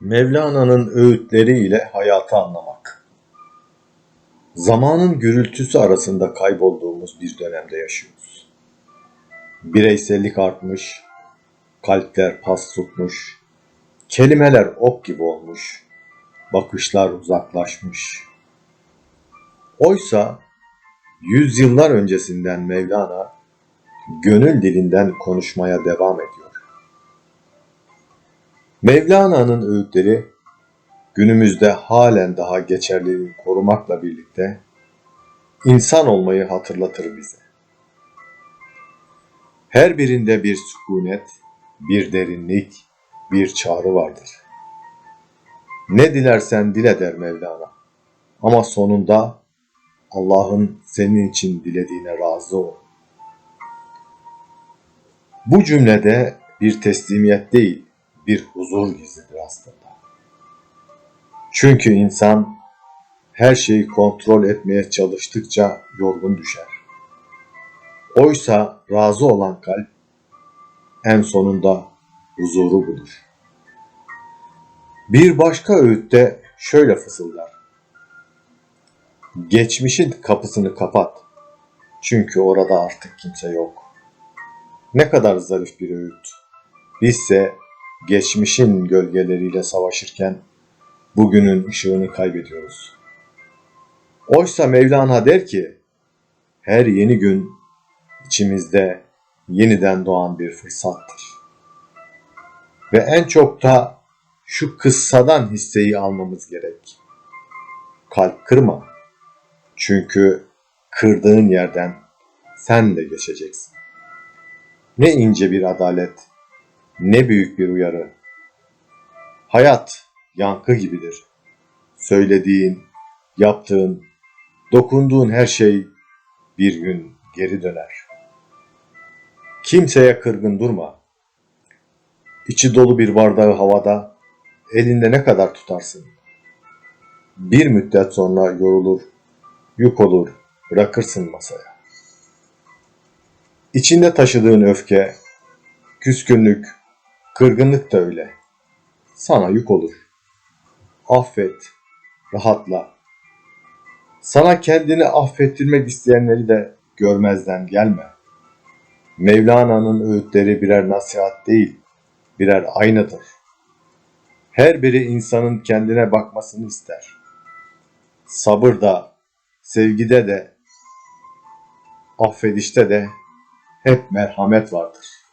Mevlana'nın öğütleriyle hayatı anlamak. Zamanın gürültüsü arasında kaybolduğumuz bir dönemde yaşıyoruz. Bireysellik artmış, kalpler pas tutmuş, kelimeler ok gibi olmuş, bakışlar uzaklaşmış. Oysa yüzyıllar öncesinden Mevlana gönül dilinden konuşmaya devam ediyor. Mevlana'nın öğütleri günümüzde halen daha geçerliliğini korumakla birlikte insan olmayı hatırlatır bize. Her birinde bir sükunet, bir derinlik, bir çağrı vardır. Ne dilersen dile der Mevlana. Ama sonunda Allah'ın senin için dilediğine razı ol. Bu cümlede bir teslimiyet değil, bir huzur gizlidir aslında. Çünkü insan her şeyi kontrol etmeye çalıştıkça yorgun düşer. Oysa razı olan kalp en sonunda huzuru bulur. Bir başka öğütte şöyle fısıldar. Geçmişin kapısını kapat. Çünkü orada artık kimse yok. Ne kadar zarif bir öğüt. Bizse geçmişin gölgeleriyle savaşırken bugünün ışığını kaybediyoruz. Oysa Mevlana der ki, her yeni gün içimizde yeniden doğan bir fırsattır. Ve en çok da şu kıssadan hisseyi almamız gerek. Kalp kırma. Çünkü kırdığın yerden sen de geçeceksin. Ne ince bir adalet, ne büyük bir uyarı. Hayat yankı gibidir. Söylediğin, yaptığın, dokunduğun her şey bir gün geri döner. Kimseye kırgın durma. İçi dolu bir bardağı havada elinde ne kadar tutarsın? Bir müddet sonra yorulur, yük olur, bırakırsın masaya. İçinde taşıdığın öfke, küskünlük, kırgınlık da öyle. Sana yük olur. Affet, rahatla. Sana kendini affettirmek isteyenleri de görmezden gelme. Mevlana'nın öğütleri birer nasihat değil, birer aynadır. Her biri insanın kendine bakmasını ister. Sabırda, sevgide de, affedişte de hep merhamet vardır.